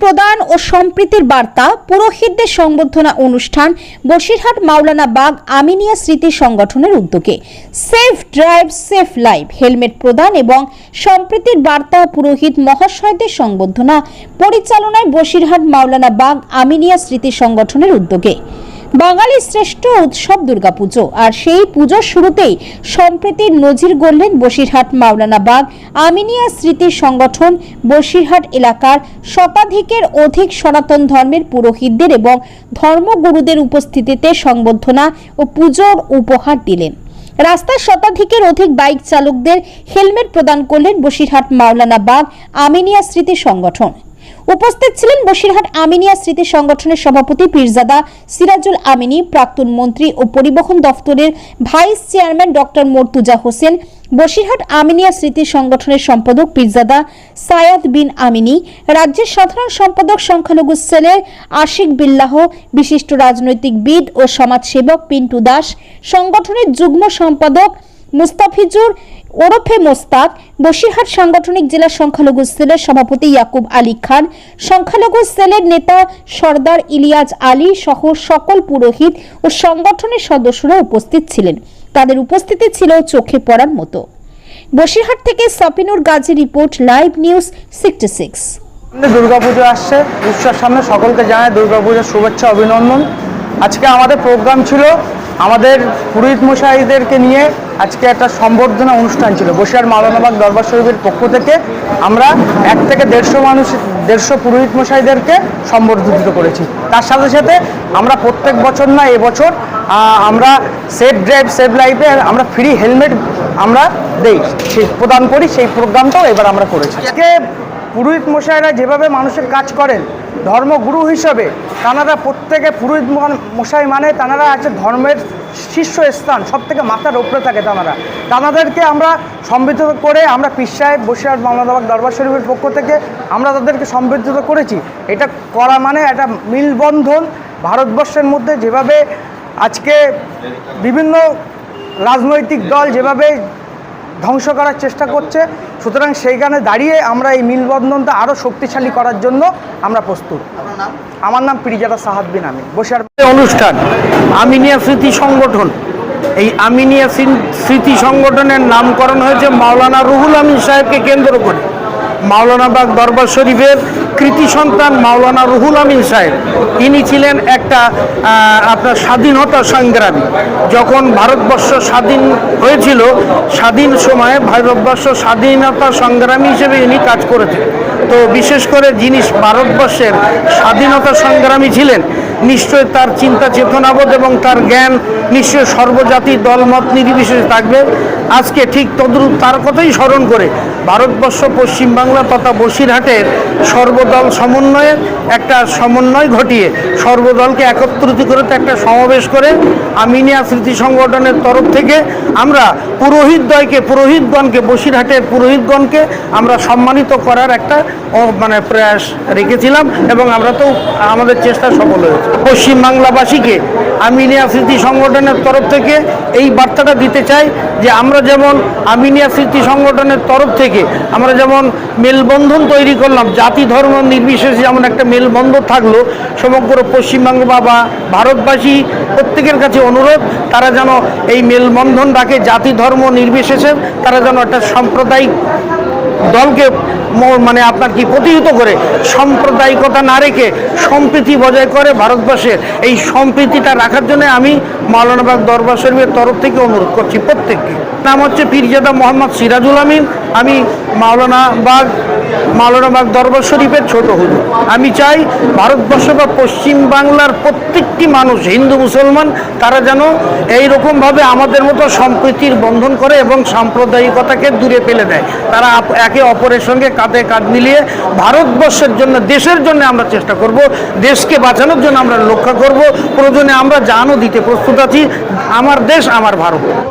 প্রদান ও সম্প্রীতির বার্তা পুরোহিতদের সংবর্ধনা অনুষ্ঠান বসিরহাট মাওলানা বাগ আমিনিয়া স্মৃতি সংগঠনের উদ্যোগে। Safe drive, safe life, helmet প্রদান এবং সম্প্রীতির বার্তা পুরোহিত মহাশয়দের সংবর্ধনা পরিচালনায় বসিরহাট মাওলানা বাগ আমিনিয়া স্মৃতি সংগঠনের উদ্যোগে। বাঙালির শ্রেষ্ঠ উৎসব দুর্গাপুজো। আর সেই পুজোর শুরুতেই সম্প্রীতির নজির গড়লেন বসিরহাট মাওলানা বাগ, আমিনিয়া স্মৃতি সংগঠন, বসিরহাট এলাকার শতাধিকের অধিক সনাতন ধর্মের পুরোহিতদের এবং ধর্মগুরুদের উপস্থিতিতে সংবর্ধনা ও পুজোর উপহার দিলেন। রাস্তায় শতাধিকের অধিক বাইক চালকদের হেলমেট প্রদান করলেন বসিরহাট মাওলানা বাগ, আমিনিয়া স্মৃতি সংগঠন। উপস্থিত ছিলেন বসিরহাট আমিনিয়া স্মৃতি সংগঠনের সভাপতি পীরজাদা সিরাজুল আমিনী, প্রাক্তন মন্ত্রী ও পরিবহন দফতরের vice chairman doctor Mortuza Hossain, Basirhat Aminia Smriti সংগঠনের সম্পাদক পীরজাদা সায়াদ বিন আমিনী, রাজ্যের সাধারণ সম্পাদক সংখ্যালঘু সেলের আশিক বিল্লাহ, বিশিষ্ট রাজনৈতিক বিদ ও সমাজসেবক পিন্টু দাস, সংগঠনের যুগ্ম সম্পাদক মুস্তাফিজুর ওরফে মোস্তাক বসিরহাট সাংগঠনিক জেলা সংখ্যালঘু সেলের সভাপতি ইয়াকুব আলী খান, সংখ্যালঘু সেলের নেতা সর্দার ইলিয়াজ আলী সহ সকল পুরোহিত ও সংগঠনের সদস্যরা উপস্থিত ছিলেন। তাদের উপস্থিতি ছিল চোখে পড়ার মতো। বসিরহাট থেকে Sapinur Gazi report, live news, sixty six. Durga Puja আসছে। উৎসব সামনে সকলকে জানাই দুর্গাপুজোর শুভেচ্ছা, অভিনন্দন। আজকে আমাদের প্রোগ্রাম ছিল আমাদের পুরোহিত মশাইদেরকে নিয়ে আজকে একটা সম্বর্ধনা অনুষ্ঠান ছিল। বসিরহাট মাওলানাবাগ দরবার শরীফের পক্ষ থেকে আমরা এক থেকে দেড়শো মানুষ, দেড়শো পুরোহিত মশাইদেরকে সম্বর্ধিত করেছি। তার সাথে সাথে আমরা প্রত্যেক বছর না, এবছর আমরা সেফ ড্রাইভ সেফ লাইফে আমরা ফ্রি হেলমেট আমরা দেই। সেই প্রদান করি, সেই প্রোগ্রামটাও এবার আমরা করেছি। আজকে পুরোহিত মশাইরা যেভাবে মানুষের কাজ করেন ধর্মগুরু হিসাবে তানারা প্রত্যেকে পুরোহিত মশাই মানে তানারা আছে ধর্মের শীর্ষস্থান সব থেকে মাথার ওপরে থাকে তানারা তানাদেরকে আমরা সমৃদ্ধ করে আমরা পীর সাহেব বসিরহাট মামলাদাবাদ দরবার শরীফের পক্ষ থেকে আমরা তাদেরকে সমৃদ্ধ করেছি। এটা করা মানে একটা মিলবন্ধন ভারতবর্ষের মধ্যে যেভাবে আজকে বিভিন্ন রাজনৈতিক দল যেভাবে ধ্বংস করার চেষ্টা করছে। সুতরাং সেইখানে দাঁড়িয়ে আমরা এই মিলবন্ধনটা আরও শক্তিশালী করার জন্য আমরা প্রস্তুত। আমার নাম পিরিজাদা সাহাদ বিন আমি বসিয়ার অনুষ্ঠান আমিনিয়া স্মৃতি সংগঠন। এই আমিনিয়া স্মৃতি সংগঠনের নামকরণ হয়েছে মাওলানা রুহুল আমিন সাহেবকে কেন্দ্র করে। মাওলানাবাগ দরবার শরীফের কৃতি সন্তান মাওলানা রুহুল আমিন সাহেব। ইনি ছিলেন একটা আপনার স্বাধীনতা সংগ্রামী। যখন ভারতবর্ষ স্বাধীন হয়েছিল, স্বাধীন সময়ে ভারতবর্ষ স্বাধীনতা সংগ্রামী হিসেবে ইনি কাজ করেছেন। তো বিশেষ করে যিনি ভারতবর্ষের স্বাধীনতা সংগ্রামী ছিলেন নিশ্চয় তার চিন্তা চেতনাবোধ এবং তার জ্ঞান নিশ্চয় সর্বজাতি দলমত নির্বিশেষে থাকবে। আজকে ঠিক তদ্রুপ তার কথাই স্মরণ করে ভারতবর্ষ পশ্চিমবাংলা তথা বসিরহাটের সর্বদল সমন্বয়ের একটা সমন্বয় ঘটিয়ে সর্বদলকে একত্রিত করে একটা সমাবেশ করে আমিনিয়া স্মৃতি সংগঠনের তরফ থেকে আমরা পুরোহিতদ্বয়কে পুরোহিতগণকে, বসিরহাটের পুরোহিতগণকে আমরা সম্মানিত করার একটা মানে প্রয়াস রেখেছিলাম এবং আমরা তো আমাদের চেষ্টা সফল হয়েছে। পশ্চিমবাংলাবাসীকে আমিনিয়া স্মৃতি সংগঠনের তরফ থেকে এই বার্তাটা দিতে চাই যে আমরা যেমন আমিনিয়া স্মৃতি সংগঠনের তরফ থেকে আমরা যেমন মেলবন্ধন তৈরি করলাম, জাতি ধর্ম নির্বিশেষে যেমন একটা মেলবন্ধন থাকল, সমগ্র পশ্চিমবঙ্গ বা ভারতবাসী প্রত্যেকের কাছে অনুরোধ, তারা যেন এই মেলবন্ধন রাখে জাতি ধর্ম নির্বিশেষে, তারা যেন একটা সাম্প্রদায়িক দলকে মানে আপনার কি প্রতিহিত করে সাম্প্রদায়িকতা না রেখে সম্প্রীতি বজায় করে ভারতবর্ষের এই সম্প্রীতিটা রাখার জন্য আমি মাওলানাবাগ দরবার শরীফের তরফ থেকে অনুরোধ করছি প্রত্যেককে। নাম হচ্ছে পীরজাদা মোহাম্মদ সিরাজুল আমিন। আমি মাওলানা বাগ মাওলানাবাগ দরবার শরীফের ছোট হুজুর। আমি চাই ভারতবর্ষ বা পশ্চিম বাংলার প্রত্যেকটি মানুষ, হিন্দু, মুসলমান, তারা যেন এই রকমভাবে আমাদের মতো সম্প্রীতির বন্ধন করে এবং সাম্প্রদায়িকতাকে দূরে ফেলে দেয়। তারা একে অপরের সঙ্গে কাঁধে কাঁধ মিলিয়ে ভারতবর্ষের জন্য, দেশের জন্য আমরা চেষ্টা করব, দেশকে বাঁচানোর জন্য আমরা লক্ষ্য করব, প্রয়োজনে আমরা জানও দিতে প্রস্তুত আছি। আমার দেশ, আমার ভারত।